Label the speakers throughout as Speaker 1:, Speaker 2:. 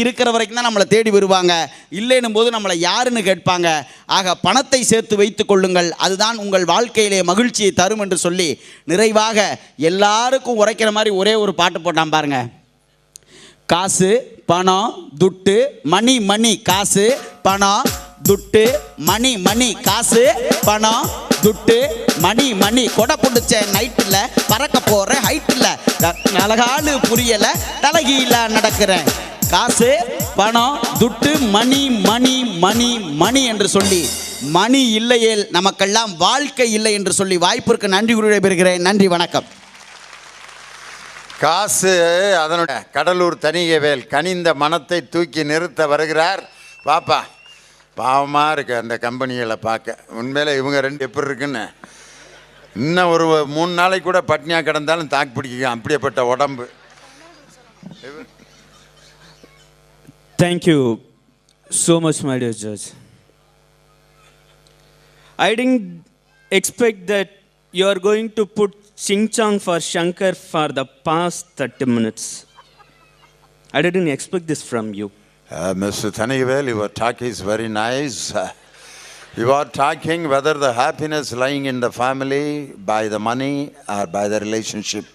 Speaker 1: இருக்கிற வரைக்கும் தான் நம்மளை தேடி வருவாங்க. இல்லைன்னும் போது நம்மளை யாருன்னு கேட்பாங்க. ஆக பணத்தை சேர்த்து வைத்து கொள்ளுங்கள். அதுதான் உங்கள் வாழ்க்கையிலே மகிழ்ச்சியை தரும் என்று சொல்லி நிறைவாக எல்லாருக்கும் உரைக்கிற மாதிரி ஒரே ஒரு பாட்டு போட்டான் பாருங்க. காசு பணம் துட்டு மணி மணி காசு பணம் துட்டு மணி மணி காசு பணம் துட்டு மணி மணி. கொடை பிடிச்ச நைட்டில் பறக்க போகிற ஹைட்டில் அழகாலு புரியலை தலகீழ நடக்கிறேன். காசு பணம் துட்டு மணி மணி மணி மணி என்று சொல்லி. மணி இல்லையே நமக்கெல்லாம் வாழ்க்கை இல்லை என்று சொல்லி வாய்ப்பிற்கு நன்றி கூறி விடைபெறுகிறேன். நன்றி வணக்கம்.
Speaker 2: காசு அதனுடைய கடலூர் தனிகவேல் கனிந்த மனத்தை தூக்கி நிறுத்த வருகிறார். பாப்பா பாவமாக இருக்கு அந்த கம்பெனிகளை பார்க்க. உண்மையில் இவங்க ரெண்டு எப்படி இருக்குன்னு. இன்னும் ஒரு மூணு நாளைக்கு கூட பட்னியாக கிடந்தாலும் தாக்கு பிடிக்கும். அப்படியேப்பட்ட உடம்பு.
Speaker 3: Thank you so much, my dear judge. I didn't expect that you are going to put Ching Chong for Shankar for the past 30 minutes. I didn't expect this from you.
Speaker 2: Uh, Mr. Tanigavel, your talk is very nice. You are talking whether the happiness lying in the family by the money or by the relationship.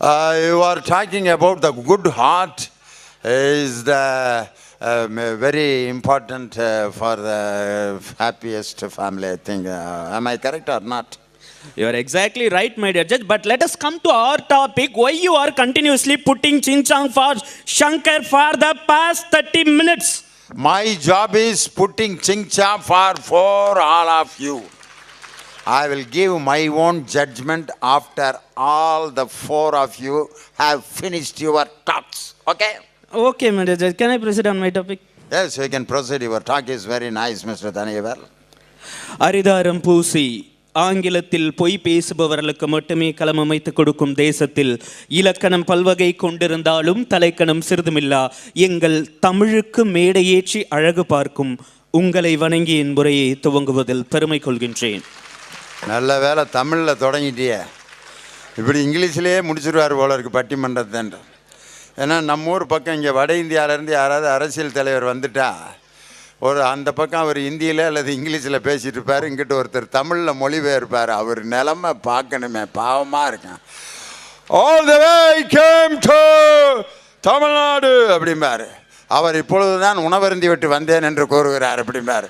Speaker 2: Uh, you are talking about the good heart is the um, very important uh, for the happiest family, I think. Uh, am I correct or not?
Speaker 3: You are exactly right, my dear judge. But let us come to our topic. Why you are continuously putting Ching Chong for Shankar for the past 30 minutes?
Speaker 2: My job is putting chingcha for for all of you. I will give my own judgment after all the four of you have finished your talks. Okay?
Speaker 3: Okay, dear judge. Can I proceed on my topic?
Speaker 2: Yes, you can proceed. Your talk is very nice, Mr. Thaniyavel.
Speaker 3: அரிதாரம் பூசி ஆங்கிலத்தில் பொய் பேசுபவர்களுக்கு மட்டுமே களம் அமைத்து கொடுக்கும் தேசத்தில் இலக்கணம் பல்வகை கொண்டிருந்தாலும் தலைக்கணம் சிறிதுமில்லா எங்கள் தமிழுக்கு மேடையேற்றி அழகு பார்க்கும் உங்களை வணங்கி என் முறையை துவங்குவதில் பெருமை கொள்கின்றேன்
Speaker 2: நல்ல வேலை தமிழில் தொடங்கிட்டியே இப்படி இங்கிலீஷ்லேயே முடிச்சிருவார் போல இருக்கு பட்டிமன்றத்தன்ற ஏன்னா நம்ம ஊர் பக்கம் இங்கே வட இந்தியாவிலேருந்து யாராவது அரசியல் தலைவர் வந்துட்டா ஒரு அந்த பக்கம் அவர் ஹிந்தியில் அல்லது இங்கிலீஷில் பேசிகிட்டு இருப்பார் இங்கிட்ட ஒருத்தர் தமிழில் மொழிபெயர்ப்பார். அவர் நிலமை பார்க்கணுமே பாவமாக இருக்கான் all the way came to Tamil Nadu அப்படிம்பாரு. அவர் இப்பொழுது தான் உணவருந்தி விட்டு வந்தேன் என்று கூறுகிறார் அப்படிம்பார்.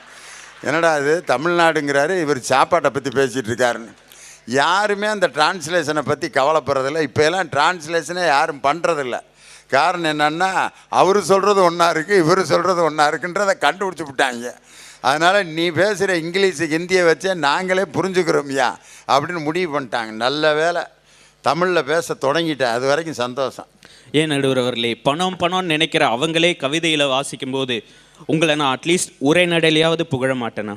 Speaker 2: என்னடா இது தமிழ்நாடுங்கிறாரு இவர் சாப்பாட்டை பற்றி பேசிகிட்டு இருக்காருன்னு. யாருமே அந்த டிரான்ஸ்லேஷனை பற்றி கவலைப்படுறதில்ல. இப்போ எல்லாம் டிரான்ஸ்லேஷனே யாரும் பண்ணுறதில்ல காரணம் என்னன்னா அவர் சொல்கிறது ஒன்றா இருக்குது இவர் சொல்கிறது ஒன்றா இருக்குன்றதை கண்டுபிடிச்சி விட்டாங்க. அதனால் நீ பேசுகிற இங்கிலீஷு ஹிந்தியை வச்சே நாங்களே புரிஞ்சுக்கிறோம்யா அப்படின்னு முடிவு பண்ணிட்டாங்க. நல்ல வேலை தமிழில் பேச தொடங்கிட்டேன். அது வரைக்கும் சந்தோஷம்.
Speaker 3: ஏன் நடுவர் அவர்களே பணம் பணம்னு நினைக்கிற அவங்களே கவிதையில வாசிக்கும் போது உங்களை நான் அட்லீஸ்ட் உரை நடையிலையாவது புகழ மாட்டேனா?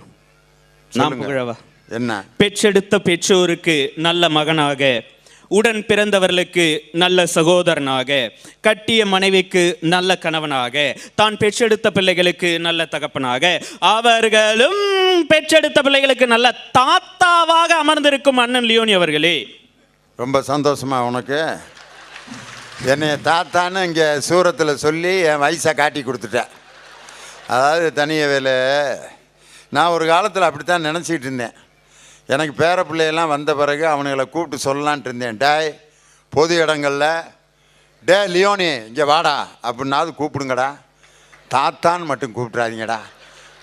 Speaker 3: நான். புகழவா?
Speaker 2: என்ன?
Speaker 3: பெற்றெடுத்த பெற்றோருக்கு நல்ல மகனாக உடன் பிறந்தவர்களுக்கு நல்ல சகோதரனாக கட்டிய மனைவிக்கு நல்ல கணவனாக தான் பெற்றெடுத்த பிள்ளைகளுக்கு நல்ல தகப்பனாக அவர்களும் பெற்றெடுத்த பிள்ளைகளுக்கு நல்ல தாத்தாவாக அமர்ந்திருக்கும் அண்ணன் லியோனி அவர்களே.
Speaker 2: ரொம்ப சந்தோஷமா உனக்கு. என்னைய தாத்தான்னு இங்கே சூரத்தில் சொல்லி என் வயசை காட்டி கொடுத்துட்டேன் அதாவது தனிய வேலை. நான் ஒரு காலத்தில் அப்படித்தான் நினச்சிக்கிட்டு இருந்தேன். எனக்கு பேர பிள்ளையெல்லாம் வந்த பிறகு அவனுங்களை கூப்பிட்டு சொல்லலான்ட்டு இருந்தேன். டேய் பொது இடங்களில் டே லியோனி இங்கே வாடா அப்படின்னாவது கூப்பிடுங்கடா. தாத்தான்னு மட்டும் கூப்பிட்றாதீங்கடா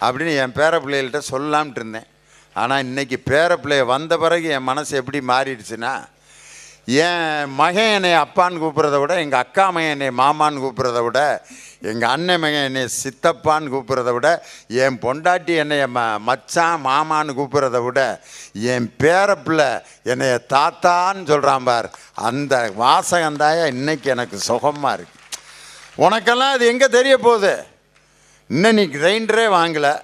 Speaker 2: அப்படின்னு என் பேர பிள்ளைகள்கிட்ட சொல்லலாம்ட்டு இருந்தேன். ஆனால் இன்றைக்கி பேர பிள்ளைய வந்த பிறகு என் மனசு எப்படி மாறிடுச்சுன்னா என் மகன் என்னை அப்பான்னு கூப்பிட்றத விட எங்கள் அக்கா மகன் என்னை மாமான்னு கூப்பிட்றத விட எங்கள் அண்ணன் மகன் என்னை சித்தப்பான்னு கூப்பிட்றத விட என் பொண்டாட்டி என்னைய ம மச்சான் மாமான்னு கூப்பிட்றத விட என் பேரப்பிள்ளை என்னைய தாத்தான்னு சொல்கிறான் பார். அந்த வாசகந்தாயா இன்றைக்கி எனக்கு சுகமாக இருக்கு. உனக்கெல்லாம் அது எங்கே தெரிய போகுது? இன்னும் நீ கிரைண்டரே வாங்கலை.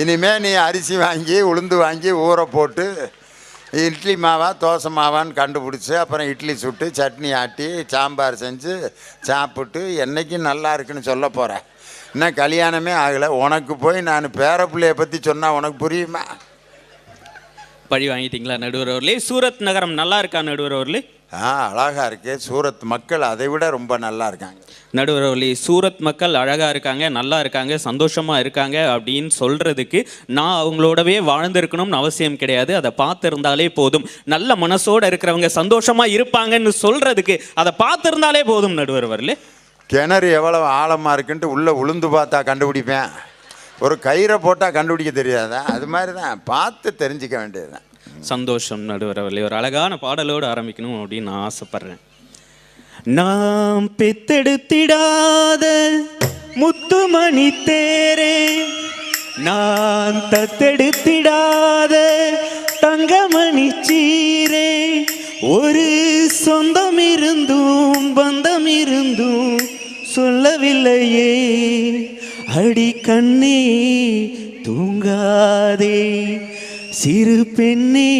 Speaker 2: இனிமேல் நீ அரிசி வாங்கி உளுந்து வாங்கி ஊற போட்டு இட்லி மாவா தோசை மாவான்னு கண்டுபிடிச்சி அப்புறம் இட்லி சுட்டு சட்னி ஆட்டி சாம்பார் செஞ்சு சாப்பிட்டு என்றைக்கும் நல்லா இருக்குன்னு சொல்ல போகிறேன் இன்னும் கல்யாணமே ஆகலை. உனக்கு போய் நான் பேர பிள்ளைய பற்றி சொன்னால் உனக்கு புரியுமா?
Speaker 3: பழி வாங்கிட்டீங்களா நடுவர் அவர்களே? சூரத் நகரம் நல்லா இருக்கா நடுவர் அவர்களே?
Speaker 2: ஆ அழகா இருக்கு. சூரத் மக்கள் அதை விட ரொம்ப நல்லா இருக்காங்க.
Speaker 3: நடுவர் அவர்களே சூரத் மக்கள் அழகா இருக்காங்க நல்லா இருக்காங்க சந்தோஷமா இருக்காங்க அப்படின்னு சொல்றதுக்கு நான் அவங்களோடவே வாழ்ந்திருக்கணும்னு அவசியம் கிடையாது. அதை பார்த்திருந்தாலே போதும். நல்ல மனசோட இருக்கிறவங்க சந்தோஷமா இருப்பாங்கன்னு சொல்றதுக்கு அதை பார்த்திருந்தாலே போதும் நடுவர் அவர்களே.
Speaker 2: கிணறு எவ்வளவு ஆழமாக இருக்குன்ட்டு உள்ளே உளுந்து பார்த்தா கண்டுபிடிப்பேன். ஒரு கயிறை போட்டால் கண்டுபிடிக்க தெரியாதா? அது மாதிரி தான் பார்த்து தெரிஞ்சுக்க வேண்டியதுதான்.
Speaker 3: சந்தோஷம் நடுவரவில்லை. ஒரு அழகான பாடலோடு ஆரம்பிக்கணும் அப்படின்னு நான் ஆசைப்பட்றேன். நாம் பெத்தெடுத்திடாத முத்துமணி தேரே நான் தத்தெடுத்திடாத தங்கமணி சீரே ஒரு சொந்தம் இருந்தும் பந்தம் இருந்தும் சொல்லவில்லையே. அடி கண்ணே தூங்காதே. சிறு பெண்ணே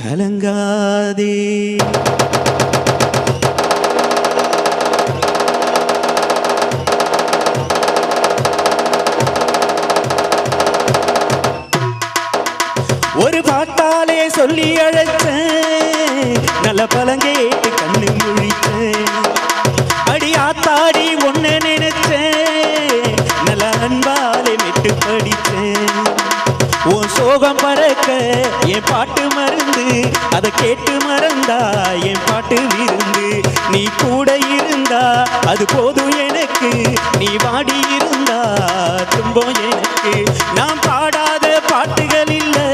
Speaker 3: கலங்காதே. ஒரு பாட்டாலே சொல்லி அழைச்ச நல்ல பழங்கேட்டு சோகம் பறக்க என் பாட்டு மருந்து. அதை கேட்டு மறந்தா என் பாட்டு விருந்து. நீ கூட இருந்தா அது போதும் எனக்கு. நீ வாடி இருந்தா துன்பம் எனக்கு. நான் பாடாத பாட்டுகள் இல்லை.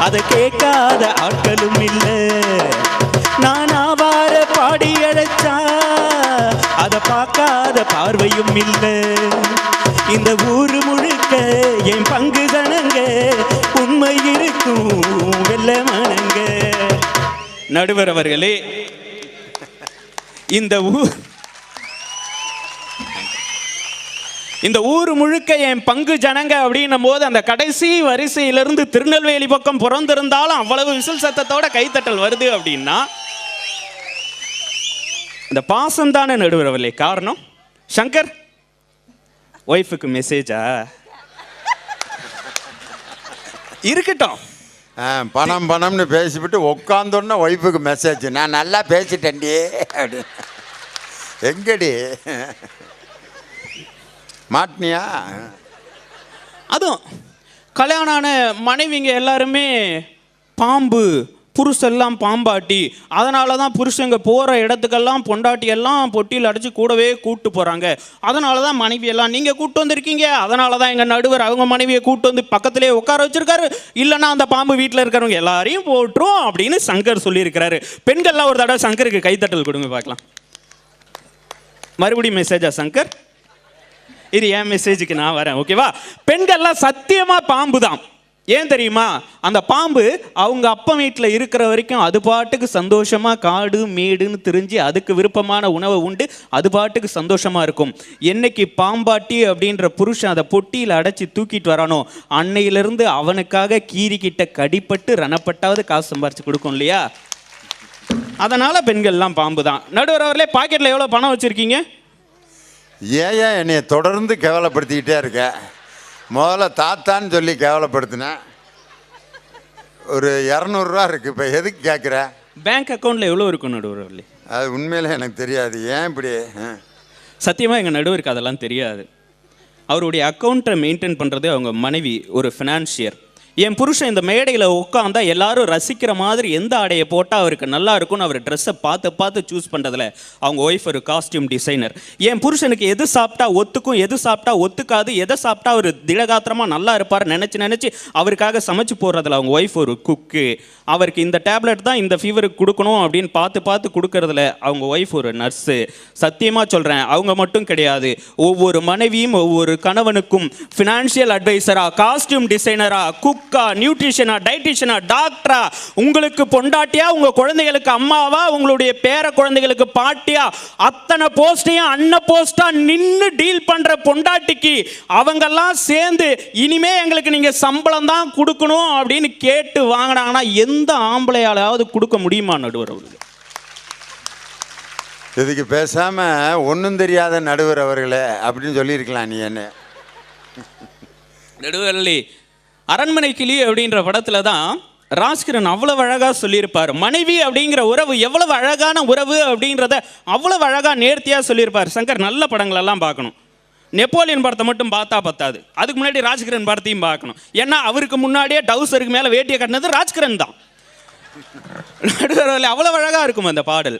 Speaker 3: அதை கேட்காத ஆட்களும் இல்லை. நான் ஆவார பாடி அழைச்சா அதை பார்க்காத பார்வையும் இல்லை. இந்த ஊரு முழுக்க என் பங்கு இருக்கும் வெள்ள நடுவர் அவர்களே இந்த ஊர் இந்த ஊர் முழுக்க என் பங்கு ஜனங்க அப்படின்னும் போது அந்த கடைசி வரிசையிலிருந்து திருநெல்வேலி பக்கம் பிறந்திருந்தாலும் அவ்வளவு விசில் சத்தத்தோட கைத்தட்டல் வருது அப்படின்னா இந்த பாசம் தானே நடுவரவில்லை காரணம்? சங்கர் ஒய்ஃபுக்கு மெசேஜா இருக்கட்டும்.
Speaker 2: பணம் பணம்னு பேசிவிட்டு உட்காந்தோன்னே ஒய்ஃபுக்கு மெசேஜ் நான் நல்லா பேசிட்டேன்டி. அப்படி. எங்கடி? மாட்டினியா
Speaker 3: அதுவும் கல்யாணம் ஆன மனைவிங்க எல்லாருமே பாம்பு புருஷெல்லாம் பாம்பாட்டி. அதனால தான் புருஷங்க போகிற இடத்துக்கெல்லாம் பொண்டாட்டி எல்லாம் பொட்டியில் அடைச்சி கூடவே கூப்பிட்டு போகிறாங்க அதனால தான் மனைவி எல்லாம் நீங்கள் கூப்பிட்டு வந்திருக்கீங்க. அதனால தான் எங்கள் நடுவர் அவங்க மனைவியை கூட்டு வந்து பக்கத்திலே உட்கார வச்சிருக்காரு. இல்லைன்னா அந்த பாம்பு வீட்டில் இருக்கிறவங்க எல்லாரையும் போட்டுரும் அப்படின்னு சங்கர் சொல்லியிருக்கிறாரு. பெண்கள்லாம் ஒரு தடவை சங்கருக்கு கைத்தட்டல் கொடுங்க பார்க்கலாம். மறுபடியும் மெசேஜா சங்கர்? இது என் மெசேஜுக்கு நான் வரேன் ஓகேவா பெண்கள்லாம் சத்தியமாக பாம்பு தான் ஏன் தெரியுமா? அந்த பாம்பு அவங்க அப்பா வீட்டில் இருக்கிற வரைக்கும் அது பாட்டுக்கு சந்தோஷமா காடு மேடுன்னு தெரிஞ்சு அதுக்கு விருப்பமான உணவை உண்டு அது பாட்டுக்கு சந்தோஷமா இருக்கும். என்னைக்கு பாம்பாட்டி அப்படின்ற புருஷன் அதை பொட்டியில் அடைச்சி தூக்கிட்டு வரானோ அன்னையிலிருந்து அவனுக்காக கீரிக்கிட்ட கடிப்பட்டு ரணப்பட்டாவது காசு சம்பாரிச்சு கொடுக்கும் இல்லையா? அதனால பெண்கள்லாம் பாம்பு தான். நடுவர் அவர்களே பாக்கெட்டில் எவ்வளோ பணம் வச்சிருக்கீங்க?
Speaker 2: ஏன் என்னைய தொடர்ந்து கேவலப்படுத்திக்கிட்டே இருக்க? முதல்ல தாத்தான்னு சொல்லி கேவலப்படுத்தினேன். ஒரு இரநூறுவா இருக்குது இப்போ எதுக்கு கேட்குற
Speaker 3: பேங்க் அக்கௌண்ட்ல எவ்வளோ இருக்கும் நடுவர்
Speaker 2: அது உண்மையிலே எனக்கு தெரியாது. ஏன் இப்படி?
Speaker 3: சத்தியமாக எங்கள் நடுவருக்கு அதெல்லாம் தெரியாது. அவருடைய அக்கௌண்ட்டை மெயின்டைன் பண்ணுறது அவங்க மனைவி ஒரு ஃபினான்ஷியர் என் புருஷன் இந்த மேடையில் உட்காந்தா எல்லாரும் ரசிக்கிற மாதிரி எந்த ஆடையை போட்டால் அவருக்கு நல்லா இருக்கும்னு அவர் ட்ரெஸ்ஸை பார்த்து பார்த்து சூஸ் பண்ணுறதுல அவங்க ஒய்ஃப் ஒரு காஸ்டியூம் டிசைனர் என் புருஷனுக்கு எது சாப்பிட்டா ஒத்துக்கும் எது சாப்பிட்டா ஒத்துக்காது எதை சாப்பிட்டா அவர் திடகாத்திரமாக நல்லா இருப்பார் நினச்சி நினச்சி அவருக்காக சமைச்சு போடுறதுல அவங்க ஒய்ஃப் ஒரு குக்கு அவருக்கு இந்த டேப்லெட் தான் இந்த ஃபீவருக்கு கொடுக்கணும் அப்படின்னு பார்த்து பார்த்து கொடுக்கறதுல அவங்க ஒய்ஃப் ஒரு நர்ஸு சத்தியமாக சொல்கிறேன் அவங்க மட்டும் கிடையாது. ஒவ்வொரு மனைவியும் ஒவ்வொரு கணவனுக்கும் ஃபினான்ஷியல் அட்வைசரா காஸ்டியூம் டிசைனரா குக்கா நியூட்ரிஷனா டைட்டிஷனா டாக்டரா உங்களுக்கு பொண்டாட்டியா உங்க குழந்தைகளுக்கு அம்மாவா உங்களுடைய பேர குழந்தைகளுக்கு பாட்டியா அத்தனை போஸ்டையும் அன்ன போஸ்டா நின்று டீல் பண்ற பொண்டாட்டிக்கு அவங்கெல்லாம் சேர்ந்து இனிமே எங்களுக்கு நீங்க சம்பளம் தான் கொடுக்கணும் அப்படின்னு கேட்டு வாங்கினாங்கன்னா எந்த ஆம்பளையாலாவது கொடுக்க முடியுமா நடுவர் அவர்களுக்கு
Speaker 2: இதுக்கு பேசாமல் ஒன்றும் தெரியாத நடுவர் அவர்களே அப்படின்னு சொல்லியிருக்கலாம் நீ என்ன?
Speaker 3: நடுவரலி அரண்மனை கிளி அப்படின்ற படத்துல தான் ராஜ்கிரண் அவ்வளவு அழகா சொல்லியிருப்பார். மனைவி அப்படிங்கிற உறவு எவ்வளவு அழகான உறவு அப்படின்றத அவ்வளவு அழகா நேர்த்தியா சொல்லியிருப்பார். சங்கர் நல்ல படங்கள் எல்லாம் பார்க்கணும். நெப்போலியன் படத்தை மட்டும் பார்த்தா பத்தாது. அதுக்கு முன்னாடி ராஜ்கிரண் படத்தையும் பார்க்கணும். ஏன்னா அவருக்கு முன்னாடியே டவுசருக்கு மேல வேட்டியை கட்டினது ராஜ்கிரண் தான். நடுவரில் அவ்வளவு அழகா இருக்கும் அந்த பாடல்.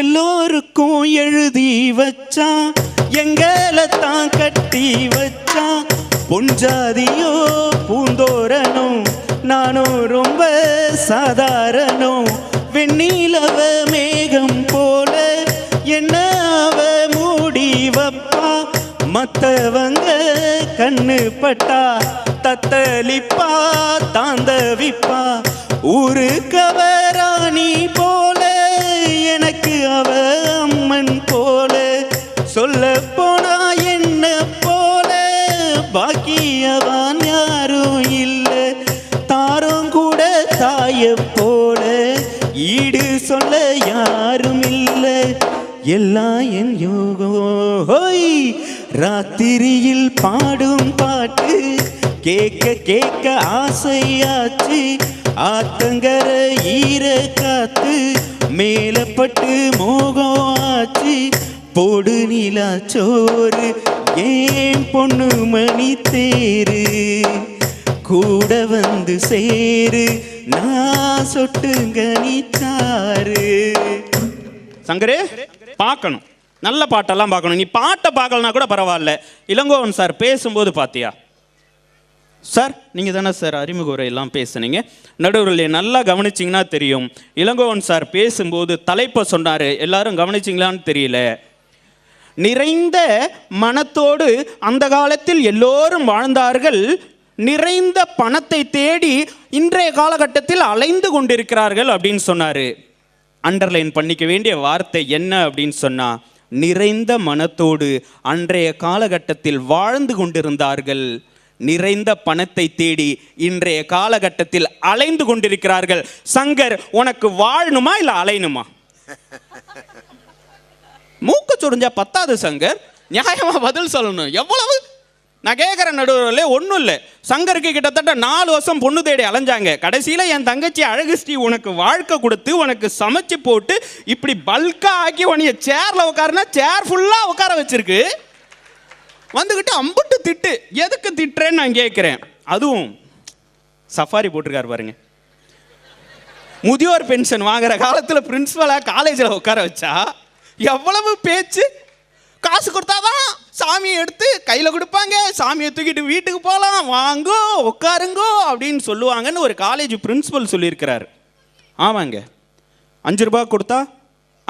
Speaker 3: எல்லோருக்கும் எழுதி வச்சா எங்களை தான் கட்டி வச்சா பொஞ்சாதியோ பூந்தோரனும் நானும் ரொம்ப சாதாரணம். வெண்ணிலவ மேகம் போல என்ன அவ மூடி வப்பா? மத்தவங்க கண்ணு பட்டா தத்தளிப்பா தாந்தவிப்பா. ஊரு கவராணி போல ராத்திரியில் பாடும் பாட்டு கேட்க கேட்க ஆசையாச்சு. ஆத்தங்கர ஈர காத்து மேலப்பட்டு மோகம் ஆச்சு. போடு நிலா சோறு ஏன் பொண்ணு மணி தேரு? கூட வந்து சேரு நான் சொட்டுங்க நீ சாரு. சங்கரே பார்க்கணும். நல்ல பாட்டெல்லாம் பார்க்கணும். நீ பாட்டை பார்க்கலனா கூட பரவாயில்ல. இளங்கோவன் சார் பேசும்போது பார்த்தியா சார் நீங்கள் தானே சார் அறிமுக உரையெல்லாம் பேசுனீங்க. நடுவர்களே நல்லா கவனிச்சிங்கன்னா தெரியும். இளங்கோவன் சார் பேசும்போது தலைப்பை சொன்னார். எல்லாரும் கவனிச்சிங்களான்னு தெரியல. நிறைந்த மனத்தோடு அந்த காலத்தில் எல்லோரும் வாழ்ந்தார்கள். நிறைந்த பணத்தை தேடி இன்றைய காலகட்டத்தில் அலைந்து கொண்டிருக்கிறார்கள் அப்படின்னு சொன்னார். அண்டர்லைன் பண்ணிக்க வேண்டிய வார்த்தை என்ன அப்படின்னு சொன்னால் நிறைந்த மனத்தோடு அன்றைய காலகட்டத்தில் வாழ்ந்து கொண்டிருந்தார்கள். நிறைந்த பணத்தை தேடி இன்றைய காலகட்டத்தில் அலைந்து கொண்டிருக்கிறார்கள். சங்கர் உனக்கு வாழணுமா இல்லை அலையணுமா? மூக்கு சுடிஞ்சா பத்தாது சங்கர். நியாயமா பதில் சொல்லணும். எவ்வளவு நான் கேட்குற நடுவர்களே ஒன்றும் இல்லை. சங்கருக்கு கிட்டத்தட்ட நாலு வருஷம் பொண்ணு தேடி அலைஞ்சாங்க. கடைசியில் என் தங்கச்சி அழகு ஸ்ரீ உனக்கு வாழ்க்கை கொடுத்து உனக்கு சமைச்சு போட்டு இப்படி பல்காக ஆக்கி உனைய சேரில் உட்காருனா சேர் ஃபுல்லாக உட்கார வச்சிருக்கு. வந்துக்கிட்டு அம்புட்டு திட்டு. எதுக்கு திட்டுறேன்னு நான் கேட்குறேன் அதுவும் சஃபாரி போட்டிருக்காரு பாருங்க. முதியோர் பென்ஷன் வாங்குற காலத்தில் பிரின்ஸ்பலாக காலேஜில் உட்கார வச்சா எவ்வளவு பேச்சு காசு கொடுத்தாதான் சாமியை எடுத்து கையில் கொடுப்பாங்க. சாமியை தூக்கிட்டு வீட்டுக்கு போகலாம் வாங்கோ உட்காருங்கோ அப்படின்னு சொல்லுவாங்கன்னு ஒரு காலேஜ் பிரின்ஸிபல் சொல்லியிருக்கிறாரு. ஆமாங்க. அஞ்சு ரூபா கொடுத்தா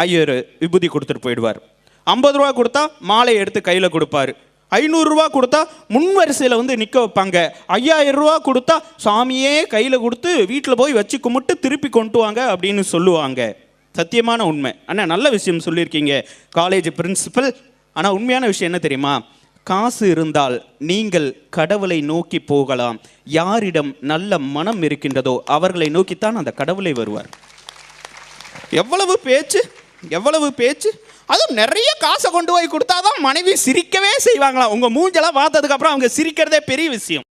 Speaker 3: ஐயர் விபூதி கொடுத்துட்டு போயிடுவார். ஐம்பது ரூபா கொடுத்தா மாலை எடுத்து கையில் கொடுப்பாரு. ஐநூறுரூவா கொடுத்தா முன் வரிசையில் வந்து நிற்க வைப்பாங்க. ஐயாயிரம் ரூபா கொடுத்தா சாமியே கையில் கொடுத்து வீட்டில் போய் வச்சு கும்பிட்டு திருப்பி கொண்டு வாங்க அப்படின்னு சொல்லுவாங்க. சத்தியமான உண்மை. அண்ணா நல்ல விஷயம் சொல்லியிருக்கீங்க. காலேஜ் பிரின்சிபல் ஆனால் உண்மையான விஷயம் என்ன தெரியுமா? காசு இருந்தால் நீங்கள் கடவுளை நோக்கி போகலாம். யாரிடம் நல்ல மனம் இருக்கின்றதோ அவர்களை நோக்கித்தான் அந்த கடவுளை வருவார். எவ்வளவு பேச்சு எவ்வளவு பேச்சு. அதுவும் நிறைய காசை கொண்டு போய் கொடுத்தாதான் மனைவி சிரிக்கவே செய்வாங்களாம் உங்க மூஞ்செல்லாம் பார்த்ததுக்கு அப்புறம் அவங்க சிரிக்கிறதே பெரிய விஷயம்.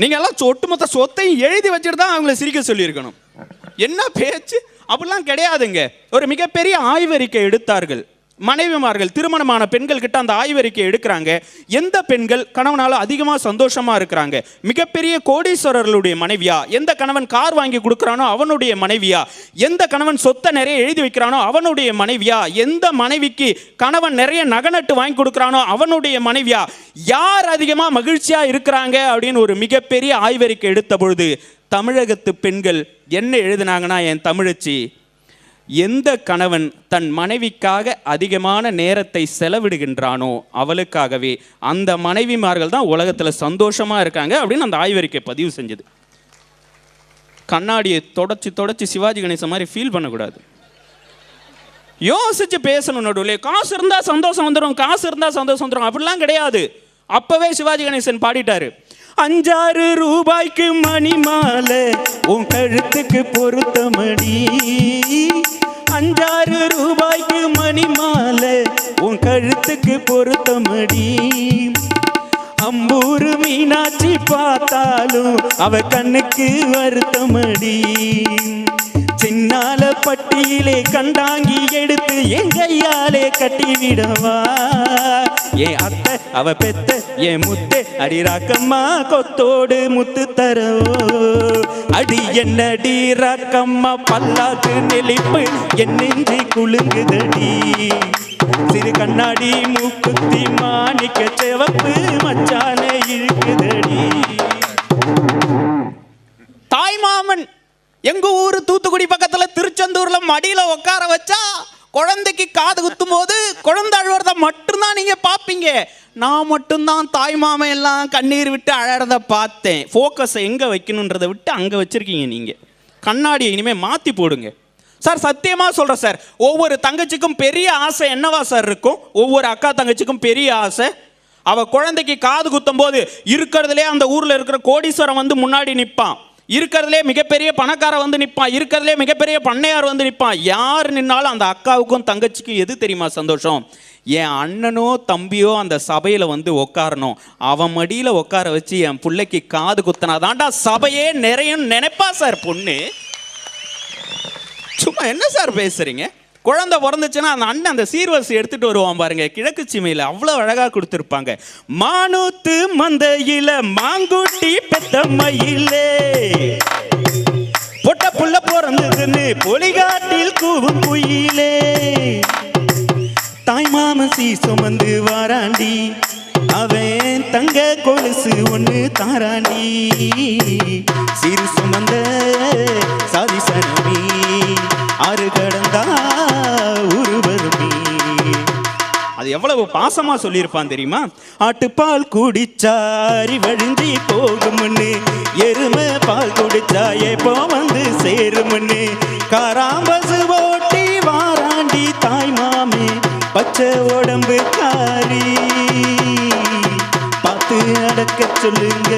Speaker 3: நீங்க எல்லாம் ஒட்டுமொத்த சொத்தையும் எழுதி வச்சுட்டு தான் அவங்கள சிரிக்க சொல்லியிருக்கணும். என்ன பேச்சு? அப்படிலாம் கிடையாதுங்க. ஒரு மிகப்பெரிய ஆய்வறிக்கை எடுத்தார்கள். மனைவிமார்கள் திருமணமான பெண்கள் கிட்ட அந்த ஆய்வறிக்கை எடுக்கிறாங்க. எந்த பெண்கள் கணவனால அதிகமாக சந்தோஷமா இருக்கிறாங்க? மிகப்பெரிய கோடீஸ்வரர்களுடைய மனைவியா? எந்த கணவன் கார் வாங்கி கொடுக்குறானோ அவனுடைய மனைவியா? எந்த கணவன் சொத்தை நிறைய எழுதி வைக்கிறானோ அவனுடைய மனைவியா? எந்த மனைவிக்கு கணவன் நிறைய நகநட்டு வாங்கி கொடுக்குறானோ அவனுடைய மனைவியா? யார் அதிகமாக மகிழ்ச்சியா இருக்கிறாங்க அப்படின்னு ஒரு மிகப்பெரிய ஆய்வறிக்கை எடுத்த பொழுது தமிழகத்து பெண்கள் என்ன எழுதினாங்கன்னா என் தமிழச்சி எந்த கணவன் தன் மனைவிக்காக அதிகமான நேரத்தை செலவிடுகின்றானோ அவளுக்காகவே அந்த மனைவிமார்கள் தான் உலகத்தில் சந்தோஷமாக இருக்காங்க அப்படின்னு அந்த ஆய்வறிக்கை பதிவு செஞ்சது. கண்ணாடியை தொடச்சி தொடச்சி சிவாஜி கணேசன் மாதிரி ஃபீல் பண்ணக்கூடாது. யோசிச்சு பேசணும் நடுவில். காசு இருந்தால் சந்தோஷம் வந்துடும் காசு இருந்தால் சந்தோஷம் வந்துடும் அப்படிலாம் கிடையாது. அப்போவே சிவாஜி கணேசன் பாடிட்டாரு. அஞ்சாறு ரூபாய்க்கு மணி மாலை உன் கழுத்துக்கு பொருத்தமடி. அஞ்சாறு ரூபாய்க்கு மணி மாலை உன் கழுத்துக்கு பொருத்தமடி. அம்பூர் மீனாட்சி பார்த்தாலும் அவ கண்ணுக்கு வருத்தமடி. சின்னால பட்டியிலே கண்டாங்கி எடுத்து என் கையாலே கட்டி விடவா என் அத்தை அவ பெத்த என் முத்து அடிராக்கம்மா கொத்தோடு முத்து தரவோ? அடி என்னடி ராக்கம்மா பல்லாக்கு நெளிப்பு என் நெஞ்சி குலுங்குதடி? சிறு கண்ணாடி மூக்குத்தி மாணிக்க செவப்பு மச்சான இருக்குதடி தாய்மாமன் எங்க ஊர் தூத்துக்குடி பக்கத்துல திருச்செந்தூர்ல மடியில உட்கார வச்சா குழந்தைக்கு காது குத்தும் போது குழந்தை அழுவுறத மட்டும்தான் நீங்க பாப்பீங்க. நான் மட்டும்தான் தாய் மாமன் எல்லாம் கண்ணீர் விட்டு அழறத பார்த்தேன். ஃபோக்கஸை எங்க வைக்கணுன்றதை விட்டு அங்க வச்சிருக்கீங்க நீங்க. கண்ணாடியை இனிமே மாத்தி போடுங்க. சார் சத்தியமா சொல்கிறேன் சார் ஒவ்வொரு தங்கச்சிக்கும் பெரிய ஆசை என்னவா சார் இருக்கும்? ஒவ்வொரு அக்கா தங்கச்சிக்கும் பெரிய ஆசை. அவ குழந்தைக்கு காது குத்தும் போது இருக்கிறதுலே அந்த ஊர்ல இருக்கிற கோடீஸ்வரன் வந்து முன்னாடி நிற்பான் இருக்கிறதுலே மிகப்பெரிய பணக்காரன் வந்து நிற்பான். இருக்கிறதுலே மிகப்பெரிய பண்ணையார் வந்து நிற்பான். யார் நின்னாலும் அந்த அக்காவுக்கும் தங்கச்சிக்கும் எது தெரியுமா சந்தோஷம்? என் அண்ணனோ தம்பியோ அந்த சபையில் வந்து உட்காரணும் அவன் மடியில் உட்கார வச்சு என் பிள்ளைக்கு காது குத்தினாதான்டா சபையே நிறையும் நினைப்பா சார் பொண்ணு. சும்மா என்ன சார் பேசுறீங்க? குழந்தை பிறந்துச்சுன்னா அந்த அண்ணன் அந்த சீர்வரிசை எடுத்துட்டு வருவான் பாருங்க. கிழக்கு சீமையில் அவ்வளோ அழகாக கொடுத்துருப்பாங்க. மானூத்து மந்தையில மாங்குட்டி பெத்த மயிலே பொட்ட புள்ள பிறந்ததுன்னு பொலிகாட்டில் கூவும் குயிலே. தாய் மாமன் சீ சுமந்து வாராண்டி. அவன் தங்க கொலுசு ஒன்று தாராண்டி. சிறு சுமந்த சாதி சனமி ஆறு கடந்தா அது எவ்வளவு பாசமா சொல்லியிருப்பான் தெரியுமா? ஆட்டுப்பால் குடிச்சாரி வழிஞ்சி போகும்னு எருமை பால் குடிச்சா எப்போ வந்து சேரும்னு. காராம்பசு ஓட்டி வாராண்டி தாய் மாமே பச்சை உடம்பு காரி. பார்த்து அடக்க சொல்லுங்க.